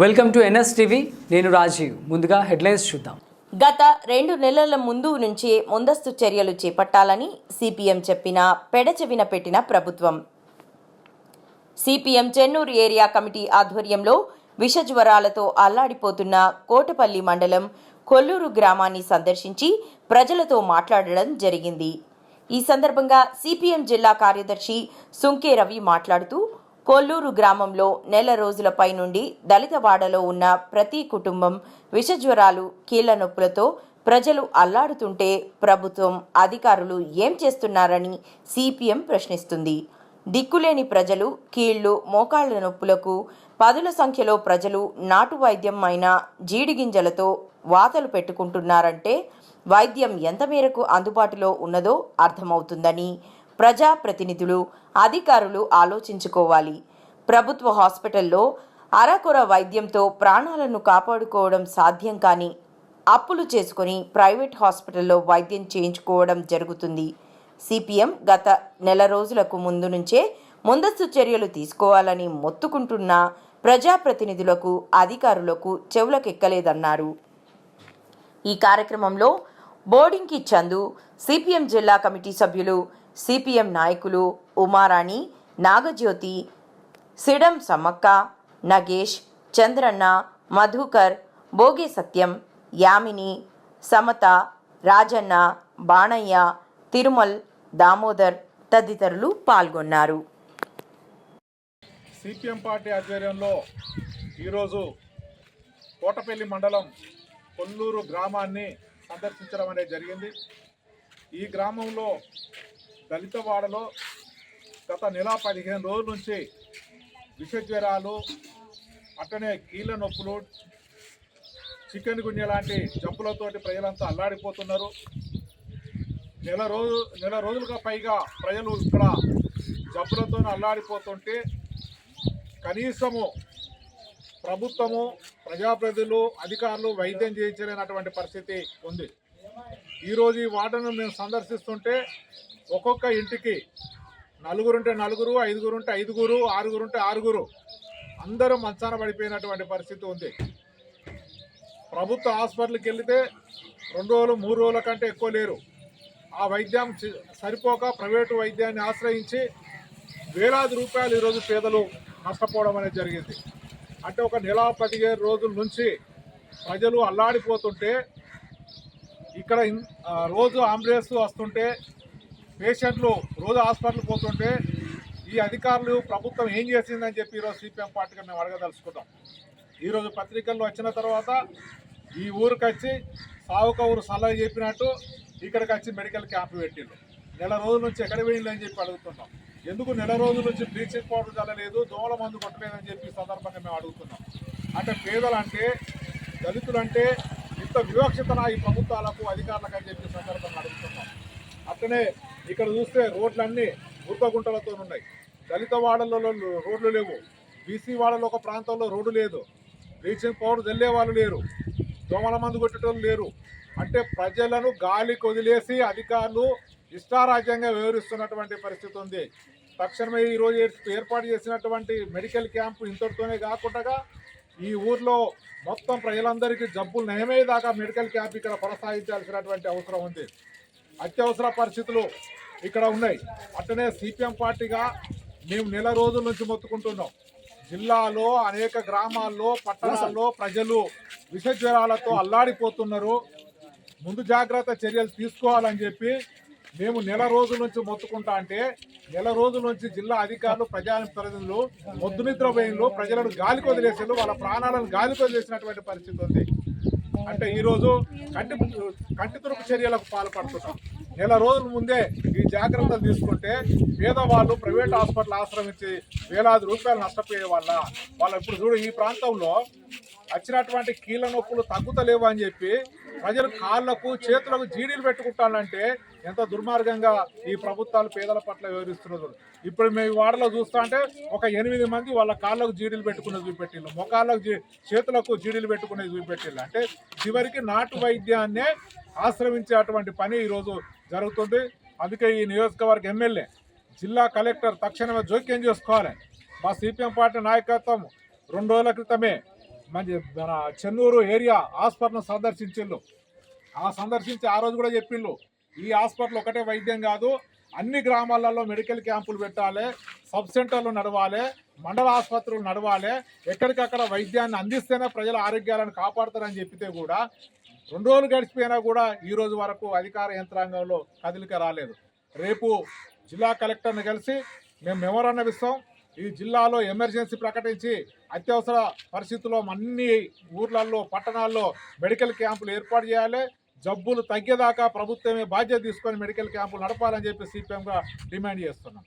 Welcome to NS TV. నేను రాజీవ్. ముందుగా headlines చూద్దాం. గత రెండు నెలల ముందు నుంచే ముందస్తు చర్యలు చేపట్టాలని సిపిఎం చెప్పిన పెడచెవిన పెట్టిన ప్రభుత్వం. సిపిఎం చెన్నూరు ఏరియా కమిటీ ఆధ్వర్యంలో విషజ్వరాలతో అల్లాడిపోతున్న కోటపల్లి మండలం కొల్లూరు గ్రామాన్ని సందర్శించి ప్రజలతో మాట్లాడడం జరిగింది. ఈ సందర్భంగా సిపిఎం జిల్లా కార్యదర్శి సుంకే రవి మాట్లాడుతూ కొల్లూరు గ్రామంలో నెల రోజులపై నుండి దళితవాడలో ఉన్న ప్రతి కుటుంబం విషజ్వరాలు కీళ్ళ నొప్పులతో ప్రజలు అల్లాడుతుంటే ప్రభుత్వం అధికారులు ఏం చేస్తున్నారని సిపిఎం ప్రశ్నిస్తుంది. దిక్కులేని ప్రజలు కీళ్ళు మోకాళ్ళ నొప్పులకు పదుల సంఖ్యలో ప్రజలు నాటు వైద్యం అయిన జీడిగింజలతో వాతలు పెట్టుకుంటున్నారంటే వైద్యం ఎంత మేరకు అందుబాటులో ఉన్నదో అర్థమవుతుందని ప్రజాప్రతినిధులు అధికారులు ఆలోచించుకోవాలి. ప్రభుత్వ హాస్పిటల్లో అరకొర వైద్యంతో ప్రాణాలను కాపాడుకోవడం సాధ్యం కాని అప్పులు చేసుకుని ప్రైవేట్ హాస్పిటల్లో వైద్యం చేయించుకోవడం జరుగుతుంది. సిపిఎం గత నెల రోజులకు ముందు నుంచే ముందస్తు చర్యలు తీసుకోవాలని మొత్తుకుంటున్న ప్రజాప్రతినిధులకు అధికారులకు చెవులకెక్కలేదన్నారు. ఈ కార్యక్రమంలో బోర్డింగ్కి చందు సిపిఎం జిల్లా కమిటీ సభ్యులు సిపిఎం నాయకులు ఉమారాణి నాగజ్యోతి సిడం సమ్మక్క నగేష్ చంద్రన్న మధుకర్ భోగి సత్యం యామిని సమత రాజన్న బాణయ్య తిరుమల్ దామోదర్ తదితరులు పాల్గొన్నారు. సిపిఎం పార్టీ ఆధ్వర్యంలో ఈరోజు కోటపల్లి మండలం కొల్లూరు గ్రామాన్ని సందర్శించడం అనేది జరిగింది. ఈ గ్రామంలో దళితవాడలో గత నెల పదిహేను రోజుల నుంచి విష జ్వరాలు అట్టనే కీళ్ళ నొప్పులు చికెన్ గున్య లాంటి జబ్బులతోటి ప్రజలంతా అల్లాడిపోతున్నారు. నెల రోజు నెల రోజులుగా పైగా ప్రజలు ఇక్కడ జబ్బులతో అల్లాడిపోతుంటే కనీసము ప్రభుత్వము ప్రజాప్రతినిధులు అధికారులు వైద్యం చేయించలేనటువంటి పరిస్థితి ఉంది. ఈరోజు ఈ వార్డును మేము సందర్శిస్తుంటే ఒక్కొక్క ఇంటికి నలుగురుంటే నలుగురు ఐదుగురుంటే ఐదుగురు ఆరుగురుంటే ఆరుగురు. అందరూ మంచాన పడిపోయినటువంటి పరిస్థితి ఉంది. ప్రభుత్వ హాస్పిటల్కి వెళితే రెండు రోజులు మూడు రోజుల కంటే ఎక్కువ లేరు. ఆ వైద్యం సరిపోక ప్రైవేటు వైద్యాన్ని ఆశ్రయించి వేలాది రూపాయలు ఈరోజు పేదలు నష్టపోవడం అనేది జరిగింది. అంటే ఒక నెల పదిహేను రోజుల నుంచి ప్రజలు అల్లాడిపోతుంటే ఇక్కడ రోజు అంబులెన్స్ వస్తుంటే పేషెంట్లు రోజు హాస్పిటల్ పోతుంటే ఈ అధికారులు ప్రభుత్వం ఏం చేసిందని చెప్పి ఈరోజు సిపిఎం పార్టీగా మేము అడగదలుచుకుంటాం ఈరోజు పత్రికల్లో వచ్చిన తర్వాత ఈ ఊరికి వచ్చి సావుక ఊరు సలహా చెప్పినట్టు ఇక్కడికి వచ్చి మెడికల్ క్యాంప్ పెట్టిండు నెల రోజుల నుంచి ఎక్కడ పోయింది చెప్పి అడుగుతున్నాం. ఎందుకు నెల రోజుల నుంచి బ్లీచింగ్ పౌడర్ చల్లలేదు దోమల మందు కొట్టలేదని చెప్పి సందర్భంగా మేము అడుగుతున్నాం. అంటే పేదలు అంటే దళితులు అంటే ఇంత వివక్షతన ఈ ప్రభుత్వాలకు అధికారులకు అని చెప్పి సందర్భంగా అడుగుతున్నాం. అట్లనే ఇక్కడ చూస్తే రోడ్లన్నీ గుంటలతో ఉన్నాయి. దళిత వాడలలో రోడ్లు లేవు. బీసీ వాడలో ఒక ప్రాంతంలో రోడ్డు లేదు. బ్లీచింగ్ పౌడర్ చల్లే వాళ్ళు లేరు. దోమల మందు కొట్టేటోళ్ళు లేరు. అంటే ప్రజలను గాలికి వదిలేసి అధికారులు ఇష్టారాజ్యంగా వ్యవహరిస్తున్నటువంటి పరిస్థితి ఉంది. తక్షణమే ఈరోజు ఏర్పాటు చేసినటువంటి మెడికల్ క్యాంపు ఇంతటితోనే కాకుండా ఈ ఊర్లో మొత్తం ప్రజలందరికీ జబ్బులు నయమయ్యేదాకా మెడికల్ క్యాంప్ ఇక్కడ కొనసాగించాల్సినటువంటి అవసరం ఉంది. అత్యవసర పరిస్థితులు ఇక్కడ ఉన్నాయి. అట్టనే సిపిఎం పార్టీగా మేము నెల రోజుల నుంచి మొత్తుకుంటున్నాం. జిల్లాలో అనేక గ్రామాల్లో పట్టణాల్లో ప్రజలు విష జ్వరాలతో అల్లాడిపోతున్నారు. ముందు జాగ్రత్త చర్యలు తీసుకోవాలని చెప్పి మేము నెల రోజుల నుంచి మొత్తుకుంటా అంటే నెల రోజుల నుంచి జిల్లా అధికారులు ప్రజా ప్రతినిధులు మొద్దు నిద్ర ప్రజలను గాలికి వదిలేసేళ్ళు వాళ్ళ ప్రాణాలను గాలికి వదిలేసినటువంటి పరిస్థితి ఉంది. అంటే ఈరోజు కంటి కంటి తురుపు చర్యలకు పాల్పడుతున్నాం. నెల రోజుల ముందే ఈ జాగ్రత్తలు తీసుకుంటే పేదవాళ్ళు ప్రైవేట్ హాస్పిటల్ ఆశ్రమించి వేలాది రూపాయలు నష్టపోయే వాళ్ళ వాళ్ళు ఇప్పుడు చూడు ఈ ప్రాంతంలో వచ్చినటువంటి కీళ్ళ నొప్పులు తగ్గుతలేవు అని చెప్పి ప్రజలు కాళ్ళకు చేతులకు జీడీలు పెట్టుకుంటానంటే ఎంత దుర్మార్గంగా ఈ ప్రభుత్వాలు పేదల పట్ల వివరిస్తున్నారు ఇప్పుడు మేము వాడలో చూస్తా అంటే ఒక ఎనిమిది మంది వాళ్ళ కాళ్ళకు జీడీలు పెట్టుకునేది చూపెట్టిళ్ళు. ముఖాలకు చేతులకు జీడీలు పెట్టుకునేది చూపెట్టిళ్ళు. అంటే చివరికి నాటు వైద్యాన్నే ఆశ్రమించేటువంటి పని ఈరోజు జరుగుతుంది. అందుకే ఈ నియోజకవర్గ ఎమ్మెల్యే జిల్లా కలెక్టర్ తక్షణమే జోక్యం చేసుకోవాలి. మా సిపిఎం పార్టీ నాయకత్వం రెండు రోజుల క్రితమే మంచి మన చెన్నూరు ఏరియా హాస్పిటల్ను సందర్శించిళ్ళు. ఆ సందర్శించి ఆ రోజు కూడా చెప్పిళ్ళు. ఈ హాస్పిటల్ ఒకటే వైద్యం కాదు అన్ని గ్రామాలలో మెడికల్ క్యాంపులు పెట్టాలి సబ్ సెంటర్లు నడవాలి మండల ఆసుపత్రులు నడవాలి ఎక్కడికక్కడ వైద్యాన్ని అందిస్తేనే ప్రజల ఆరోగ్యాలను కాపాడుతారని చెప్పితే కూడా రెండు రోజులు గడిచిపోయినా కూడా ఈ రోజు వరకు అధికార యంత్రాంగంలో కదలిక రాలేదు. రేపు జిల్లా కలెక్టర్ని కలిసి మేము మెమోరాండం ఇస్తాం. ఈ జిల్లాలో ఎమర్జెన్సీ ప్రకటించి అత్యవసర పరిస్థితుల్లో అన్ని ఊర్లలో పట్టణాల్లో మెడికల్ క్యాంపులు ఏర్పాటు చేయాలి. జబ్బులు తగ్గేదాకా ప్రభుత్వమే బాధ్యత తీసుకొని మెడికల్ క్యాంపులు నడపాలని చెప్పి సిపిఎంగా డిమాండ్ చేస్తున్నాం.